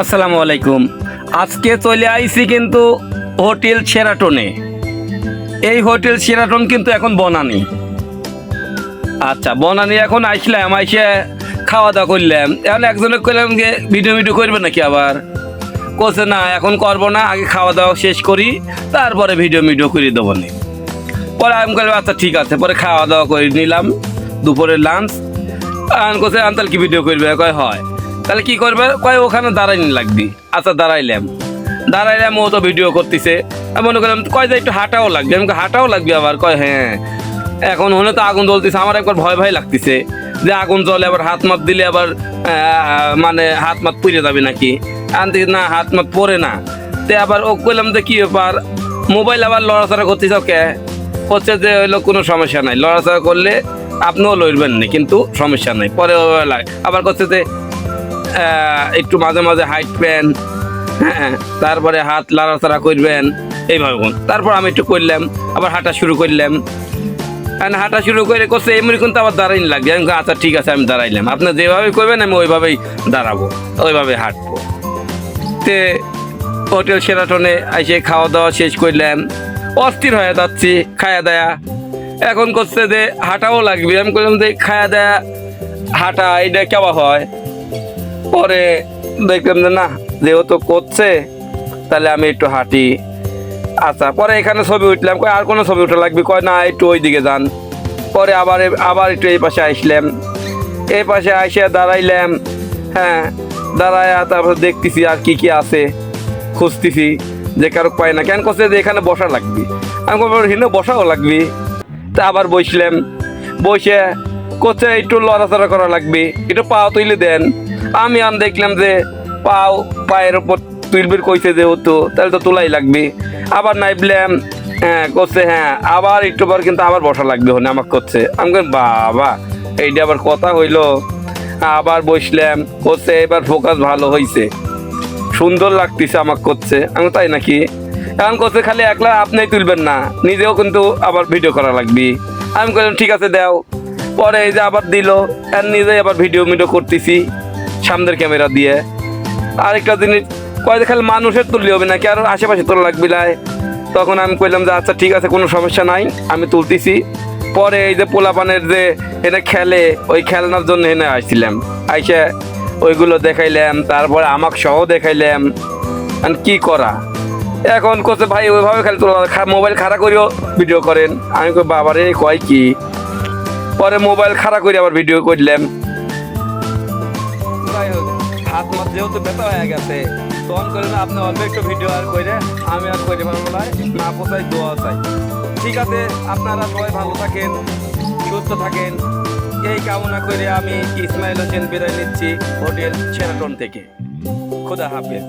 আসসালামু আলাইকুম। আজকে চলে আইছি কিন্তু হোটেল সেরাটনে এই হোটেল সেরাটন কিন্তু এখন বনানি। আচ্ছা বনানি এখন আসলাম আইসে খাওয়া দাওয়া করলাম। এখন একজনে করলাম যে, ভিডিও ভিডিও করবে নাকি আবার? কোসে না, এখন করব না, আগে খাওয়া দাওয়া শেষ করি, তারপরে ভিডিও ভিডিও করে দেবো নি। পরে আমি করলাম আচ্ছা ঠিক আছে। পরে খাওয়া দাওয়া করে নিলাম, দুপুরের লাঞ্চ আন কোসে আনতাল কি ভিডিও করবে? কয়, হয়। তাহলে কি করবে? কয়, ওখানে দাঁড়াইনি লাগবি। আচ্ছা দাঁড়াইলাম। দাঁড়াইলাম, ও তো ভিডিও করতেছে। আমি মনে করলাম, কয় যে একটু হাঁটাও লাগবে। আমি হাঁটাও লাগবে আবার? কয় হ্যাঁ। এখন হলে তো আগুন জ্বলতেছে। আমার একবার ভয় ভয় লাগতেছে যে আগুন জ্বলে আবার হাত মাত দিলে আবার মানে হাত মাত পুড়ে যাবে নাকি? আনতে না, হাত মাত পরে না। তে আবার ও কইলাম যে, কি ব্যাপার? মোবাইল আবার লড়াচড়া করতেছ কে? হচ্ছে যে, হইল কোনো সমস্যা নাই। লড়াচড়া করলে আপনিও লড়বেন না, কিন্তু সমস্যা নাই। পরে আবার করছে যে একটু মাঝে মাঝে হাইট প্যান হ্যাঁ তারপরে হাত লাড়াচাড়া করবেন, এইভাবে কোন তারপর আমি একটু করলাম, আবার হাঁটা শুরু করলাম। আর হাঁটা শুরু করে করছে এমনি কিন্তু আবার দাঁড়াইনি লাগবে আমি আচ্ছা ঠিক আছে, আমি দাঁড়াইলাম। আপনি যেভাবে করবেন, আমি ওইভাবেই দাঁড়াবো, ওইভাবে হাঁটবো। তে হোটেল সেরাটনে এসে খাওয়া দাওয়া শেষ করলাম। অস্থির হয়ে যাচ্ছি, খায়া দেয়া। এখন করছে যে হাঁটাও লাগবে। আমি করলাম যে খায়া দেয়া, হাঁটা, এটা কেমন হয়? পরে দেখলাম যে না, যেহেতু করছে, তাহলে আমি একটু হাঁটি। আচ্ছা পরে এখানে ছবি উঠলাম, কয়, আর কোনো ছবি উঠা লাগবে? কয়, না, একটু ওই দিকে যান। পরে আবার আবার একটু এই পাশে আসলাম। এই পাশে আইসে দাঁড়াইলাম হ্যাঁ দাঁড়ায় তারপর দেখতেছি আর কি কি আছে, খুঁজতেছি, যে কারও পাই না। কেন করছে যে এখানে বসা লাগবে? আমি বসাও লাগবে। তা আবার বসলাম। বসে করছে, একটু লড়াচড়া করা লাগবে। একটু পাও তুলে দেন। আমি আন দেখলাম যে পাও, পায়ের উপর তুলবির কইছে যেহেতু, তাহলে তো তোলাই লাগবে। আবার নাইবলাম হ্যাঁ করছে হ্যাঁ আবার একটু পর কিন্তু আবার বসা লাগবে হনে, আমাকে করছে আমি বাবা, এইটা আবার কথা হইল। আবার বসলাম করছে এবার ফোকাস ভালো হইছে। সুন্দর লাগতেছে আমাকে করছে আমি তাই নাকি? এখন করছে খালি একলা আপনিই তুলবেন না, নিজেও কিন্তু আবার ভিডিও করা লাগবে। আমি বললাম ঠিক আছে, দাও। পরে এই যে আবার দিল, আর নিজেই আবার ভিডিও মিডিও করতেছি। সামনের ক্যামেরা দিয়ে। আরেকটা জিনিস কয় খালি মানুষের তুললে হবে নাকি? আর আশেপাশে তোলা লাগবে তখন আমি কইলাম যে আচ্ছা ঠিক আছে, কোনো সমস্যা নাই, আমি তুলতেছি। পরে এই যে পোলাপানের যে এনে খেলে, ওই খেলনার জন্য এনে আসছিলাম। আইসে ওইগুলো দেখাইলাম, তারপরে আমাকে সহ দেখাইলাম কি করা? এখন করছে ভাই, ওইভাবে খালি তোলা মোবাইল খাড়া করেও ভিডিও করেন। আমি বাবারে, কয় কি? পরে মোবাইল খাড়া করে আবার ভিডিও করলাম যাই হোক, হাত মাত যেহেতু ব্যথা হয়ে গেছে তখন করে না আপনি অল্প একটু ভিডিও আর করে আমি আর করে ভালো নয় না পোষাই দোয়া চাই। ঠিক আছে আপনারা সবাই ভালো থাকেন সুস্থ থাকেন। এই কামনা করে আমি ইসমাইল হোসেন বিদায় নিচ্ছি হোটেল সেরাটন থেকে। খোদা হাফেজ।